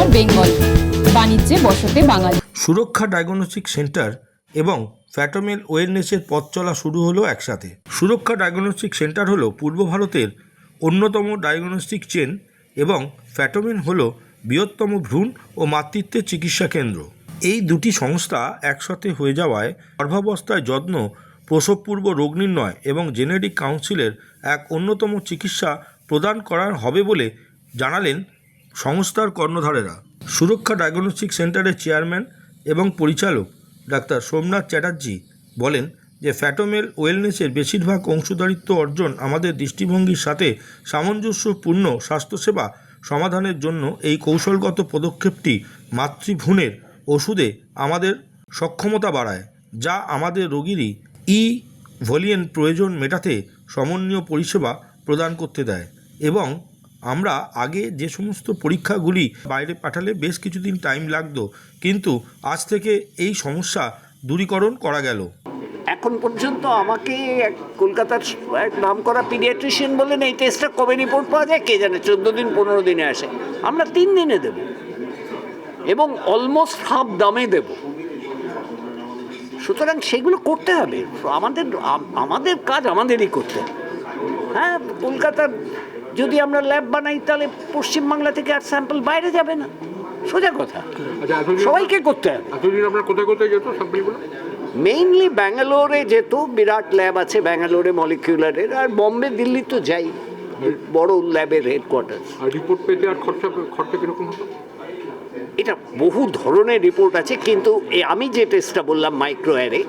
Ignore Bengal. বাণিজ্যে বসতে বাঙালি। সুরক্ষা ডায়াগনস্টিক সেন্টার এবং ফ্যাটোমেল ওয়েলনেসের পথ চলা শুরু হলো একসাথে। সুরক্ষা ডায়াগনস্টিক সেন্টার হলো পূর্ব ভারতের অন্যতম ডায়াগনস্টিক চেন এবং ফ্যাটোমেন হলো বৃহত্তম ভ্রূণ ও মাতৃত্বের চিকিৎসা কেন্দ্র। এই দুটি সংস্থা একসাথে হয়ে যাওয়ায় গর্ভাবস্থায় যত্ন প্রসবপূর্ব রোগ নির্ণয় এবং জেনেটিক কাউন্সিলের এক অন্যতম চিকিৎসা প্রদান করা হবে বলে জানালেন সংস্থার কর্ণধারেরা, সুরক্ষা ডায়াগনস্টিক সেন্টারের চেয়ারম্যান এবং পরিচালক ডাক্তার সোমনাথ চ্যাটার্জি বলেন যে ফ্যাটোমেল ওয়েলনেসের বেশিরভাগ অংশীদারিত্ব অর্জন আমাদের দৃষ্টিভঙ্গির সাথে সামঞ্জস্যপূর্ণ স্বাস্থ্যসেবা সমাধানের জন্য এই কৌশলগত পদক্ষেপটি মাতৃভ্রূণের ওষুধে আমাদের সক্ষমতা বাড়ায়, যা আমাদের রোগীরই ই ভলিয়েন প্রয়োজন মেটাতে সমন্বয় পরিষেবা প্রদান করতে দেয় এবং আমরা আগে যে সমস্ত পরীক্ষাগুলি বাইরে পাঠালে বেশ কিছুদিন টাইম লাগতো, কিন্তু আজ থেকে এই সমস্যা দূরীকরণ করা গেল। এখন পর্যন্ত আমাকে এক কলকাতার এক নাম করা পিডিয়াট্রিশিয়ান বলেন, এই টেস্টটা কবে রিপোর্ট পাওয়া যায় কে জানে, চোদ্দ দিন, পনেরো দিনে আসে। আমরা তিন দিনে দেব। এবং অলমোস্ট হাফ দামে দেব। সুতরাং সেগুলো করতে হবে। আমাদের আমাদের কাজ আমাদেরই করতে হবে। হ্যাঁ কলকাতার যদি আমরা ল্যাব বানাই তাহলে পশ্চিমবাংলা থেকে আর স্যাম্পল বাইরে যাবে না। সোজা কথা। আচ্ছা সবাইকে করতে হবে। কোথায় কোথায় যেত স্যাম্পলগুলো মেইনলি ব্যাঙ্গালোরে যেত বিরাট ল্যাব আছে ব্যাঙ্গালোরে মলিকিউলারের আর বম্বে দিল্লি তো যাই। বড় ল্যাবের হেডকোয়ার্টার আর রিপোর্ট পেতে আর খরচা খরচা কীরকম হতো? এটা বহু ধরনের রিপোর্ট আছে কিন্তু আমি যে টেস্টটা বললাম মাইক্রো অ্যারে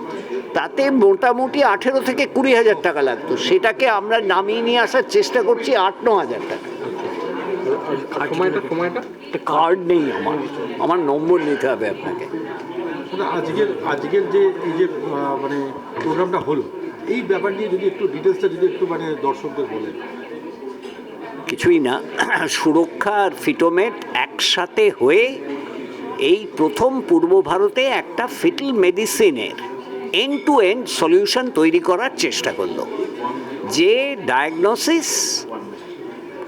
তাতে মোটামুটি আঠেরো থেকে কুড়ি হাজার টাকা লাগতো। সেটাকে আমরা নামিয়ে নিয়ে আসার চেষ্টা করছি আট ন হাজার টাকা। কার্ড নেই আমার। আমার নম্বর নিতে হবে আপনাকে। আজকের আজকের যে এই যে মানে প্রোগ্রামটা হলো এই ব্যাপার নিয়ে যদি একটু ডিটেলসটা যদি একটু মানে দর্শকদের বলেন। কিছুই না। সুরক্ষা আর ফিটোমেট একসাথে হয়ে এই প্রথম পূর্ব ভারতে একটা ফিটল মেডিসিনের এন্ড টু এন্ড সলিউশন তৈরি করার চেষ্টা করল। যে ডায়াগনোসিস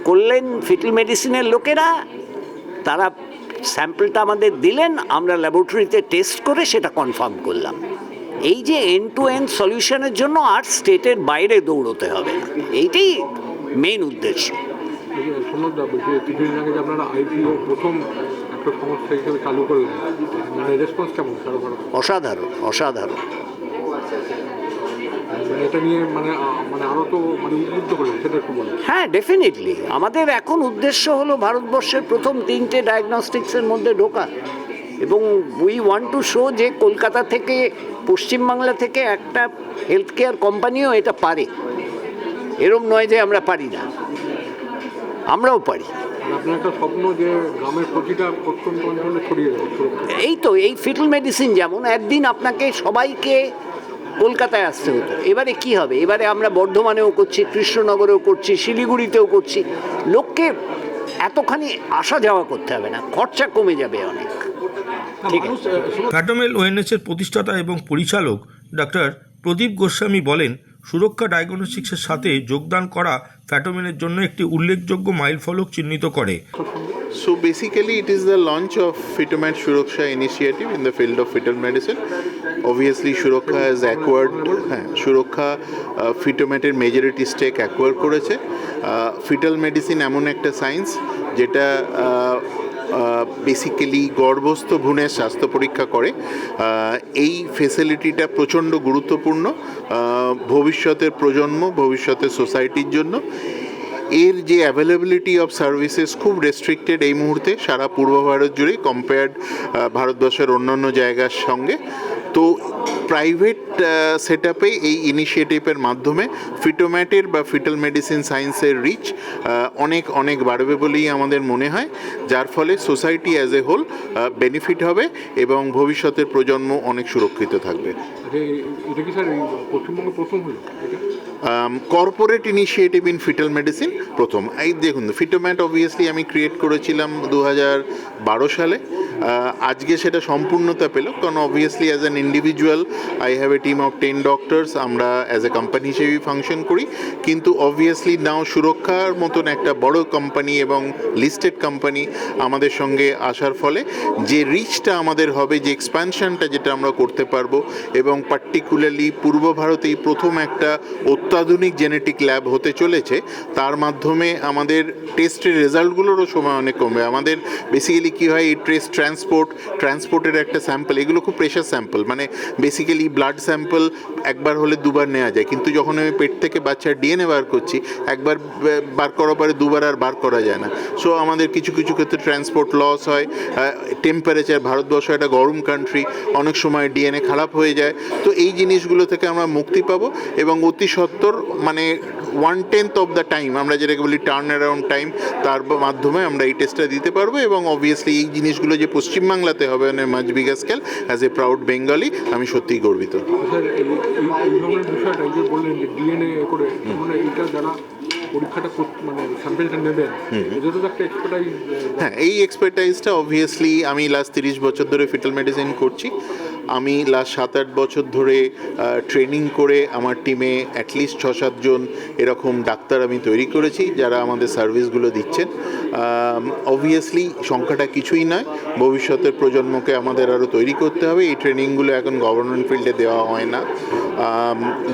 করলেন ফিটল মেডিসিনের লোকেরা তারা স্যাম্পলটা আমাদের দিলেন আমরা ল্যাবরেটরিতে টেস্ট করে সেটা কনফার্ম করলাম। এই যে এন্ড টু এন্ড সলিউশনের জন্য আর স্টেটের বাইরে দৌড়তে হবে না। এইটাই মেইন উদ্দেশ্য। সমুদ্র বলছি কিছুদিন আগে যে আপনারা আইপিও প্রথম একটা সমস্যা হিসেবে চালু করলেন মানে রেসপন্স কেমন কারও কারও অসাধারণ। অসাধারণ। মানে এটা নিয়ে মানে মানে আরও তো মানে উদ্বুদ্ধ করলেন সেটা একটু বলেন। হ্যাঁ ডেফিনেটলি আমাদের এখন উদ্দেশ্য হলো ভারতবর্ষের প্রথম তিনটে ডায়াগনস্টিক্সের মধ্যে ঢোকা। এবং উই ওয়ান্ট টু শো যে কলকাতা থেকে পশ্চিমবাংলা থেকে একটা হেলথ কেয়ার কোম্পানিও এটা পারে। এরম নয় যে আমরা পারি না। আমরাও পারি। আপনার একটা স্বপ্ন যে গ্রামের প্রতিটা প্রত্যন্ত অঞ্চলে ছড়িয়ে এই তো এই ফিটল মেডিসিন যেমন একদিন আপনাকে সবাইকে কলকাতায় আসতে হতো এবারে কি হবে? এবারে আমরা বর্ধমানেও করছি কৃষ্ণনগরেও করছি শিলিগুড়িতেও করছি। লোককে এতখানি আসা যাওয়া করতে হবে না খরচা কমে যাবে অনেক। ফ্যাটোমেল ওয়েলনেসের প্রতিষ্ঠাতা এবং পরিচালক ডাক্তার প্রদীপ গোস্বামী বলেন সুরক্ষা ডায়াগনস্টিক্সের সাথে যোগদান করা ফ্যাটোমেলের জন্য একটি উল্লেখযোগ্য মাইলফলক চিহ্নিত করে। So basically, it is the launch of Fitomat Shuroksha initiative in the field of fetal medicine. Obviously, Shuroksha has acquired, হ্যাঁ সুরক্ষা ফিটোম্যাটের মেজরিটি স্টেক অ্যাকোয়ার করেছে। ফিটাল মেডিসিন এমন একটা সায়েন্স যেটা বেসিক্যালি গর্ভস্থ ভ্রূণের স্বাস্থ্য পরীক্ষা করে। এই ফেসিলিটিটা প্রচণ্ড গুরুত্বপূর্ণ ভবিষ্যতের প্রজন্ম ভবিষ্যতের সোসাইটির জন্য। এর যে অ্যাভেলেবিলিটি অফ সার্ভিসেস খুব রেস্ট্রিক্টেড এই মুহূর্তে সারা পূর্ব ভারত জুড়েই কম্পেয়ার্ড ভারতবর্ষের অন্যান্য জায়গার সঙ্গে। তো প্রাইভেট সেট আপে এই ইনিশিয়েটিভের মাধ্যমে ফিটোম্যাটের বা ফিটাল মেডিসিন সায়েন্সের রিচ অনেক অনেক বাড়বে বলেই আমাদের মনে হয়। যার ফলে society as a whole benefit হবে এবং ভবিষ্যতের প্রজন্ম অনেক সুরক্ষিত থাকবে। এটা কি স্যার পশ্চিমবঙ্গে প্রথম হলো? Corporate initiative in fetal medicine প্রথম। এই দেখুন ফিটোম্যাট অবভিয়াসলি আমি ক্রিয়েট করেছিলাম দু হাজার বারো সালে। আজকে সেটা সম্পূর্ণতা পেল, কারণ obviously as an individual I have a team of ten doctors আমরা অ্যাজ এ কোম্পানি হিসেবেই ফাংশন করি। কিন্তু অবভিয়াসলি নাও সুরক্ষার মতন একটা বড় কোম্পানি এবং লিস্টেড কোম্পানি আমাদের সঙ্গে আসার ফলে যে রিচটা আমাদের হবে, যে এক্সপ্যানশনটা যেটা আমরা করতে পারব, এবং পার্টিকুলারলি পূর্ব ভারতেই প্রথম একটা অত্যাধুনিক জেনেটিক ল্যাব হতে চলেছে, তার মাধ্যমে আমাদের টেস্টের রেজাল্টগুলোরও সময় অনেক কমবে। আমাদের বেসিক্যালি কী হয়, এই টেস্ট ট্রান্সপোর্ট ট্রান্সপোর্টের একটা স্যাম্পল এগুলো খুব প্রেশার স্যাম্পল মানে বেসিক্যালি ব্লাড স্যাম্পল একবার হলে দুবার নেওয়া যায়। কিন্তু যখন আমি পেট থেকে বাচ্চার ডিএনএ বার করছি, একবার বার করার পরে দুবার আর বার করা যায় না। সো আমাদের কিছু কিছু ক্ষেত্রে ট্রান্সপোর্ট লস হয় টেম্পারেচার ভারতবর্ষ একটা গরম কান্ট্রি অনেক সময় ডিএনএ খারাপ হয়ে যায়। তো এই জিনিসগুলো থেকে আমরা মুক্তি পাবো এবং অতি সত্বর মানে one tenth of the time আমরা যেটাকে বলি টার্ন অ্যারাউন্ড টাইম তার মাধ্যমে আমরা এই টেস্টটা দিতে পারব এবং অবভিয়াসলি এই জিনিসগুলো যে পশ্চিমবাংলাতে হবে মানে much bigger scale as a proud Bengali আমি সত্যিই গর্বিত। পরীক্ষাটা মানে স্যাম্পেলটা নেবেন এদেরও তো একটা এক্সপার্টাইজ হ্যাঁ এই এক্সপার্টাইজটা অবভিয়াসলি আমি লাস্ট তিরিশ বছর ধরে ফিটাল মেডিসিন করছি। আমি লাস্ট সাত আট বছর ধরে ট্রেনিং করে আমার টিমে অ্যাটলিস্ট ছ সাতজন এরকম ডাক্তার আমি তৈরি করেছি যারা আমাদের সার্ভিসগুলো দিচ্ছেন। অবভিয়াসলি সংখ্যাটা কিছুই নয়, ভবিষ্যতের প্রজন্মকে আমাদের আরও তৈরি করতে হবে। এই ট্রেনিংগুলো এখন গভর্নমেন্ট ফিল্ডে দেওয়া হয় না।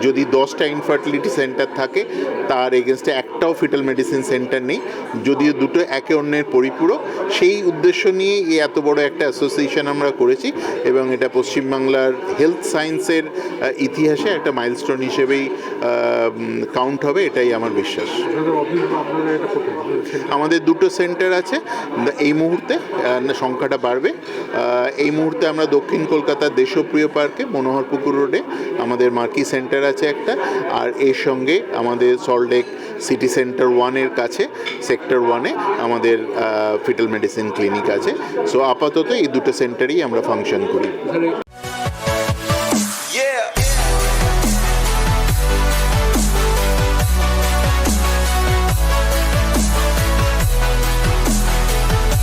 যদি দশটা ইনফার্টিলিটি সেন্টার থাকে, তার এগেনস্টে একটাও ফিটাল মেডিসিন সেন্টার নেই। যদিও দুটো একে অন্যের পরিপূরক, সেই উদ্দেশ্য নিয়ে এই এত বড় একটা অ্যাসোসিয়েশন আমরা করেছি এবং এটা পশ্চিমবাংলার হেলথ সায়েন্সের ইতিহাসে একটা মাইলস্টোন হিসেবেই কাউন্ট হবে, এটাই আমার বিশ্বাস? আমাদের দুটো সেন্টার আছে, এই মুহূর্তে সংখ্যাটা বাড়বে। এই মুহূর্তে আমরা দক্ষিণ কলকাতার দেশপ্রিয় পার্কে, মনোহরপুকুর রোডে, আমাদের মার্কি সেন্টার আছে একটা, আর এর সঙ্গে আমাদের সল্টলেক সিটি সেন্টার ওয়ানের কাছে সেক্টর ওয়ানে আমাদের ফিটাল মেডিসিন ক্লিনিক আছে। সো আপাতত এই দুটো সেন্টারেই আমরা ফাংশন করি।